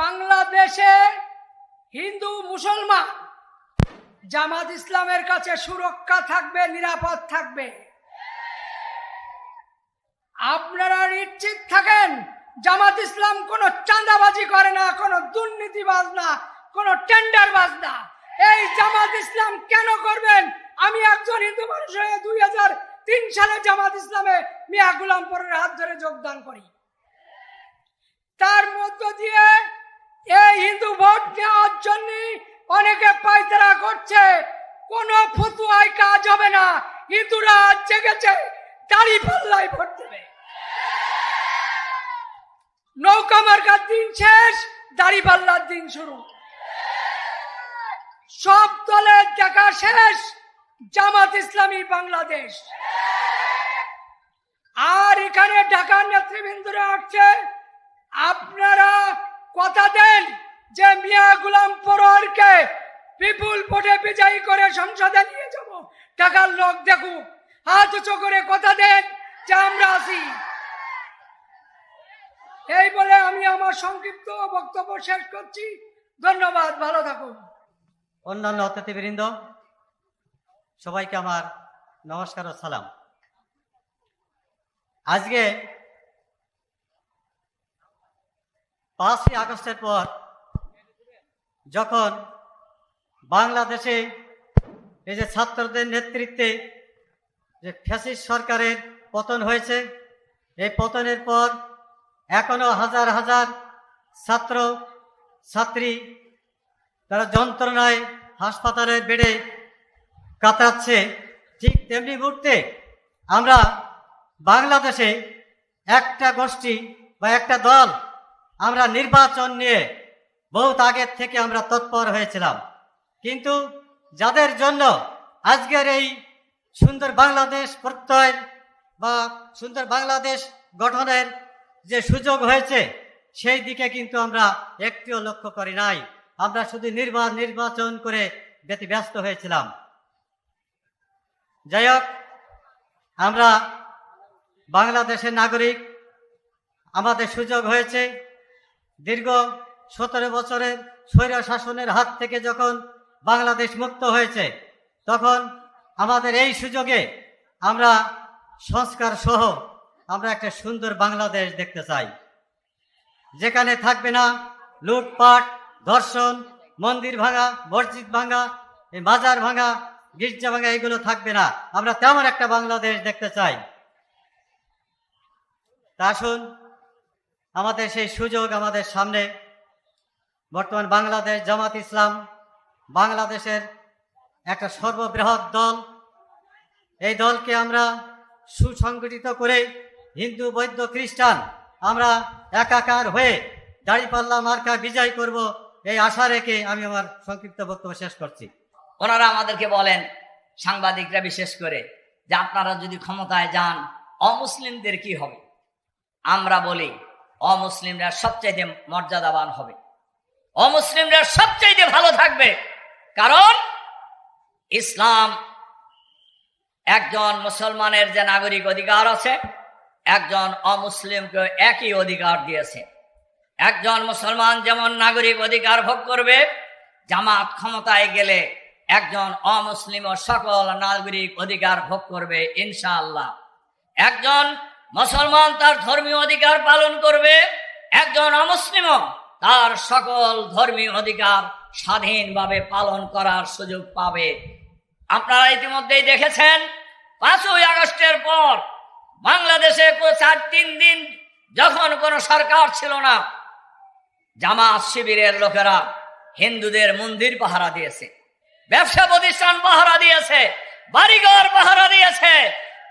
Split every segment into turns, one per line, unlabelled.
বাংলাদেশে হিন্দু, মুসলমান জামাত ইসলামের কাছে সুরক্ষা থাকবে, নিরাপদ থাকবে। আপনারা নিশ্চিত থাকেন, জামাত ইসলাম কোনো চাঁদাবাজি করে না, কোনো দুর্নীতিবাজ না, কোনো টেন্ডারবাজ না। এই জামাত ইসলাম কেন করবেন? আমি একজন হিন্দু মানুষ হয়ে দুই হাজার তিন সালে জামাত ইসলামে মিয়া গুলামপুরের হাত ধরে যোগদান করি। তার মধ্য দিয়ে এই হিন্দু ভোট নেওয়ার জন্য অনেকে পায়তারা করছে। কোনো ফতুয়ায় কাজ হবে না। হিন্দুরা আজ জেগেছে, দাড়ি পাল্লায় ভোট দেবে। নৌকা মার্কার দিন শেষ, দাড়ি পাল্লার দিন শুরু। সব দলের দেখা শেষ, জামাত ইসলামী বাংলাদেশ। আর এখানে ঢাকার নেতৃবৃন্দরা আসছে। আপনারা কথা দেন যে মিয়া গুলাম পরোয়ারকে বিপুল ভোটে বিজয়ী করে সংসদে নিয়ে যাব। টাকার লোক দেখুক, হাত উঁচু করে কথা দেন যে আমরা আছি। এই বলে আমি আমার সংক্ষিপ্ত বক্তব্য শেষ করছি। ধন্যবাদ, ভালো থাকুন।
অন্যান্য অতিথিবৃন্দ, সবাইকে আমার নমস্কার ও সালাম। আজকে পাঁচই আগস্টের পর যখন বাংলাদেশে এই যে ছাত্রদের নেতৃত্বে যে ফ্যাসিস সরকারের পতন হয়েছে, এই পতনের পর এখনও হাজার হাজার ছাত্র, ছাত্রী তারা যন্ত্রণায় হাসপাতালে বেডে কাতরাচ্ছে ঠিক তেমনি মুহূর্তে আমরা বাংলাদেশে একটা গোষ্ঠী বা একটা দল আমরা নির্বাচন নিয়ে বহুত আগের থেকে আমরা তৎপর হয়েছিলাম। কিন্তু যাদের জন্য আজকের এই সুন্দর বাংলাদেশ প্রত্যয়ের বা সুন্দর বাংলাদেশ গঠনের যে সুযোগ হয়েছে, সেই দিকে কিন্তু আমরা একটিও লক্ষ্য করি নাই। আমরা শুধু নির্বা নির্বাচন করে ব্যতিব্যস্ত হয়েছিলাম। যাই হোক, আমরা বাংলাদেশের নাগরিক, আমাদের সুযোগ হয়েছে। দীর্ঘ সতেরো বছরের স্বৈর শাসনের হাত থেকে যখন বাংলাদেশ মুক্ত হয়েছে, তখন আমাদের এই সুযোগে আমরা সংস্কার সহ আমরা একটা সুন্দর বাংলাদেশ দেখতে চাই। যেখানে থাকবে না লুটপাট, ধর্ষণ, মন্দির ভাঙা, মসজিদ ভাঙা বাজার ভাঙা, গির্জা ভাঙা, এগুলো থাকবে না। আমরা তেমন একটা বাংলাদেশ দেখতে চাই। তা আসুন আমাদের সেই সুযোগ আমাদের সামনে। বর্তমান বাংলাদেশ জামাত ইসলাম, বাংলাদেশের একটা সর্ববৃহৎ দল। এই দলকে আমরা সুসংগঠিত করে হিন্দু, বৌদ্ধ, খ্রিস্টান আমরা একাকার হয়ে দাড়িপাল্লা মার্কা বিজয় করব এই আশা রেখে আমি আমার সংক্ষিপ্ত বক্তব্য শেষ করছি।
ওনারা আমাদেরকে বলেন, সাংবাদিকরা বিশেষ করে, যে আপনারা যদি ক্ষমতায় যান, অমুসলিমদের কি হবে? আমরা বলি অমুসলিমরা সবচাইতে মর্যাদাবান হবে। অমুসলিমরা সবচাইতে ভালো থাকবে। কারণ ইসলাম একজন মুসলমানের যে নাগরিক অধিকার আছে, একজন অমুসলিমকে একই অধিকার দিয়েছে। একজন মুসলমান যেমন নাগরিক অধিকার ভোগ করবে, জামাত ক্ষমতায় গেলে একজন অমুসলিম সকল নাগরিক অধিকার ভোগ করবে, ইনশাআল্লাহ। একজন মুসলমান তার ধর্মীয় অধিকার পালন করবে, একজন অমুসলিমও তার সকল ধর্মীয় অধিকার স্বাধীনভাবে পালন করার সুযোগ পাবে। আপনারা ইতিমধ্যেই দেখেছেন, পাঁচই আগস্টের পর বাংলাদেশে চার তিন দিন যখন কোনো সরকার ছিল না, জামাত শিবিরের লোকেরা হিন্দুদের মন্দির পাহারা দিয়েছে, ব্যবসা প্রতিষ্ঠান পাহারা দিয়েছে, বাড়িঘর পাহারা দিয়েছে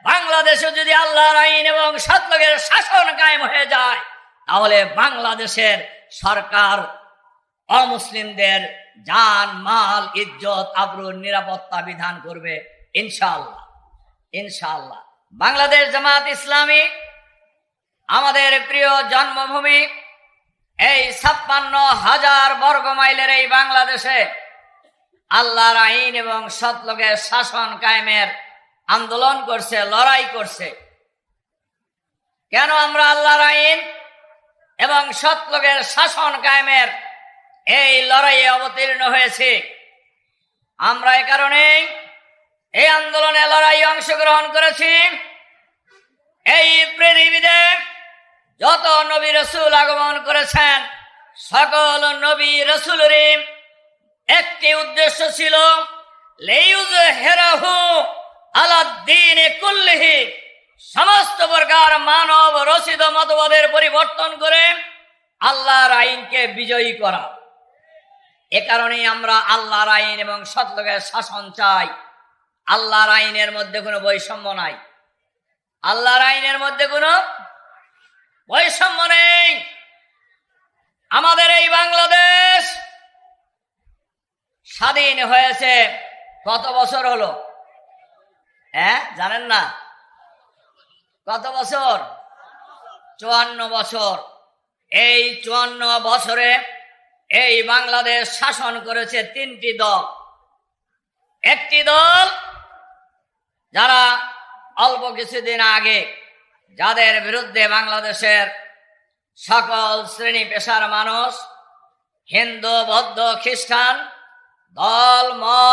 বাংলাদেশে যদি আল্লাহর আইন এবং সৎলোকের শাসন কায়েম হয়ে যায়, তাহলে বাংলাদেশের সরকার অমুসলিমদের জান, মাল, ইজ্জত, আবরুর নিরাপত্তা বিধান করবে। ইনশাল্লাহ ইনশাল্লাহ বাংলাদেশ জামাত ইসলামী, আমাদের প্রিয় জন্মভূমি, এই ছাপ্পান্ন হাজার বর্গ মাইলের এই বাংলাদেশে আল্লাহর আইন এবং সৎলোকের শাসন কায়েমের আন্দোলন করছে, লড়াই করছে। কেন আমরা আল্লাহর আইন এবং সৎলোকের শাসন কায়েমের এই লড়াইয়ে অবতীর্ণ হয়েছে? আমরা এ কারণেই এই আন্দোলনে লড়াই অংশগ্রহণ করেছি। এই পৃথিবীতে যত নবী রসুল আগমন করেছেন, সকল নবী রসুলেরই একটি উদ্দেশ্য ছিল লেইউজ হেরাহু আলাদ্দিন কুল্লিহি সমস্ত প্রকার মানব রচিত মতবাদের পরিবর্তন করে আল্লাহর আইনকে বিজয়ী করা। এ কারণেই আমরা আল্লাহর আইন এবং সৎলোকের শাসন চাই। আল্লাহর আইনের মধ্যে কোনো বৈষম্য নাই। আল্লাহর আইনের মধ্যে কোনো বৈষম্য নেই। আমাদের এই বাংলাদেশ স্বাধীন হয়েছে কত বছর হলো? হ্যাঁ জানেন না? কত বছর? চুয়ান্ন বছর। এই চুয়ান্ন বছরে এই বাংলাদেশ শাসন করেছে তিনটি দল। একটি দল যারা অল্প কিছুদিন আগে যাদের বিরুদ্ধে বাংলাদেশের সকল শ্রেণি পেশার মানুষ, হিন্দু, বৌদ্ধ, খ্রিস্টান দল, মত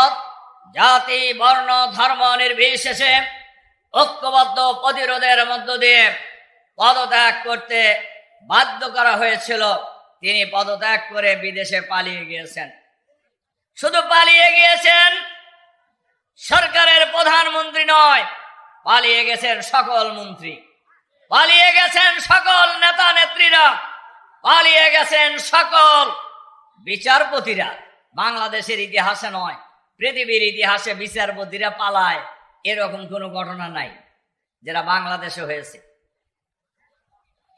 জাতি, বর্ণ, ধর্ম নির্বিশেষে ঐক্যবদ্ধ প্রতিরোধের মধ্য দিয়ে পদত্যাগ করতে বাধ্য করা হয়েছিল। তিনি পদত্যাগ করে বিদেশে পালিয়ে গিয়েছেন। শুধু পালিয়ে গিয়েছেন, সরকারের প্রধানমন্ত্রী নয়, পালিয়ে গেছেন সকল মন্ত্রী। পালিয়ে গেছেন সকল নেতা নেত্রীরা, পালিয়ে গেছেন সকল বিচারপতিরা। বাংলাদেশের ইতিহাসে নয় পৃথিবীর ইতিহাসে বিচারপতিরা পালায়, এরকম কোনো ঘটনা নাই, যেটা বাংলাদেশে হয়েছে।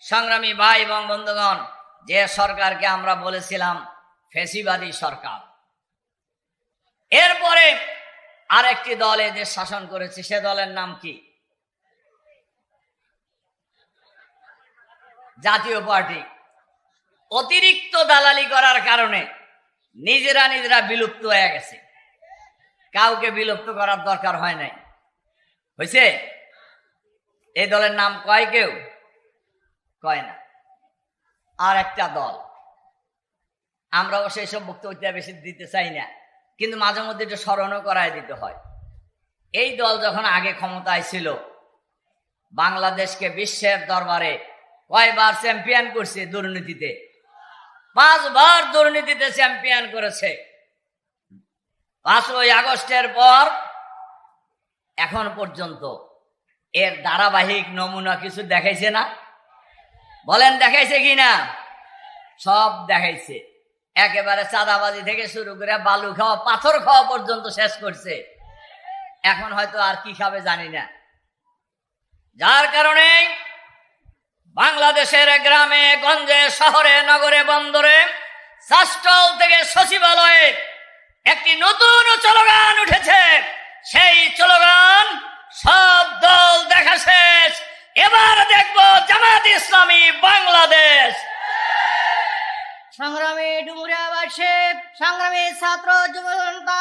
সংগ্রামী ভাই এবং বন্ধুগণ, যে সরকারকে আমরা বলেছিলাম ফেসিবাদী সরকার, এরপরে আরেকটি দল এদের শাসন করেছে, সে দলের নাম কি? জাতীয় পার্টি। অতিরিক্ত দালালি করার কারণে নিজেরা নিজেরা বিলুপ্ত হয়ে গেছে। কাউকে বিলুপ্ত করার দরকার হয় নাই। হয়েছে এই দলের নাম কয় কেউ? কয় না। আর একটা দল। আমরা অবশ্য এইসব বক্তব্য বেশি দিতে চাই না, কিন্তু মাঝে মধ্যে একটু স্মরণও করায় দিতে হয়। এই দল যখন আগে ক্ষমতায় ছিল, বাংলাদেশকে বিশ্বের দরবারে কয়বার চ্যাম্পিয়ন করছে দুর্নীতিতে? পাঁচবার দুর্নীতিতে চ্যাম্পিয়ন করেছে। পাঁচই আগস্টের পর এখন পর্যন্ত এর ধারাবাহিক নমুনা কিছু দেখাইছে না? বলেন দেখাইছে কি না? সব দেখাইছে। একেবারে চাঁদাবাজি থেকে শুরু করে বালু খাওয়া, পাথর খাওয়া পর্যন্ত শেষ করছে। এখন হয়তো আর কি খাবে জানি না। যার কারণে বাংলাদেশের গ্রামে, গঞ্জে, শহরে, নগরে, বন্দরে শাস্টল থেকে সচিবালয়ে একটি নতুন স্লোগান উঠেছে সেই স্লোগান সব দল দেখা শেষ এবার দেখব জামাত ইসলামী বাংলাদেশ।
সংগ্রামী ডুমুরিয়াবাসী সংগ্রামী ছাত্র যুব জনতা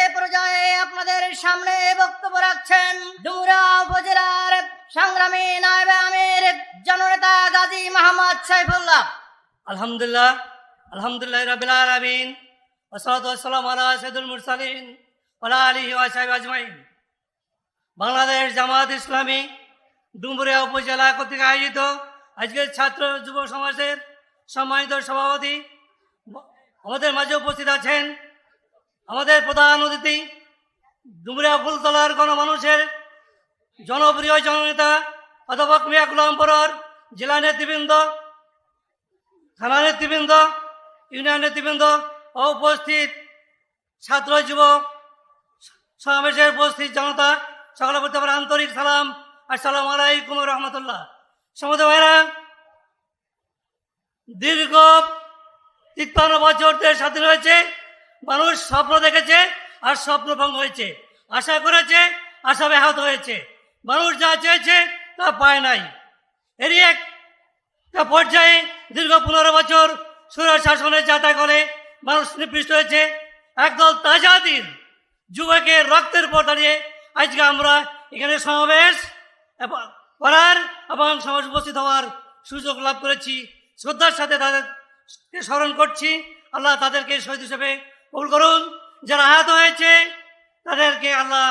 এ পর্যায়ে আপনাদের সামনে বক্তব্য রাখছেন ডুমুরিয়া উপজেলার সংগ্রামী নায়েবে আমির জননেতা গাজী মোহাম্মদ সাইফুল্লাহ।
আলহামদুলিল্লাহ আলহামদুলিল্লাহ রাবিল আলামিন ওসলাত ওয়াসসালাম আলা সাইয়্যিদুল মুরসালিন ওয়ালা আলিহি ওয়া সাহবিহি আজমাইন। বাংলাদেশ জামাত ইসলামী ডুমুরিয়া উপজেলা কর্তৃক আয়োজিত আজকের ছাত্র যুব সমাজের সম্মানিত সভাপতি, আমাদের মাঝে উপস্থিত আছেন আমাদের প্রধান অতিথি, ডুমুরিয়া ফুলতলার গণমানুষের জনপ্রিয় জননেতা অধ্যাপক মিয়া গুলাম পরর, জেলা নেতৃবৃন্দ, থানা নেতৃবৃন্দ, ইউনিয়ন নেতৃবৃন্দ উপস্থিত ছাত্র যুব সমাবেশে উপস্থিত জনতা সকলে প্রতি পারে আন্তরিক সালাম আসসালাম আলাইকুম রহমতুল্লাহ। সমুদ্র ভাইরা, দীর্ঘ তিপ্পান্ন বছর দেশ স্বাধীন হয়েছে মানুষ স্বপ্ন দেখেছে আর স্বপ্ন ভঙ্গ হয়েছে। আশা করেছে আশা ব্যাহত হয়েছে। মানুষ যা চেয়েছে তা পায় নাই। এরই এক একটা পর্যায়ে দীর্ঘ পনেরো বছর সুর শাসনের যাতা করে মানুষ নিপৃষ্ট হয়েছে। একদল তাজাদিন যুবকের রক্তের উপর দাঁড়িয়ে আজকে আমরা এখানে সমাবেশ এবং করার এবং সমাজ উপস্থিত হওয়ার সুযোগ লাভ করেছি। শ্রদ্ধার সাথে তাদেরকে স্মরণ করছি। আল্লাহ তাদেরকে শহীদ হিসেবে কবুল করুন। যারা আহত হয়েছে, তাদেরকে আল্লাহ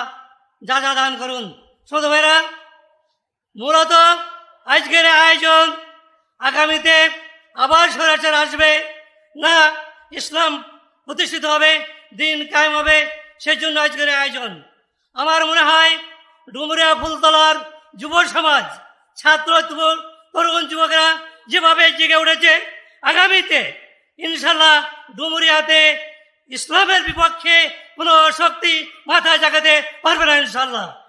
যা যা দান করুন। শ্রোত ভাইরা, মূলত আজকের আয়োজন আগামীতে আবার স্বরাচার আসবে না ইসলাম প্রতিষ্ঠিত হবে, দিন কায়েম হবে, সেজন্য আজকের আয়োজন। আমার মনে হয় ডুমুরিয়া ফুলতলার যুব সমাজ, ছাত্র তরুণ- যুবকরা যেভাবে জেগে উঠেছে, আগামীতে ইনশাল্লাহ ডুমুরিয়াতে ইসলামের বিপক্ষে কোনো শক্তি মাথা জাগাতে পারবে না ইনশাল্লাহ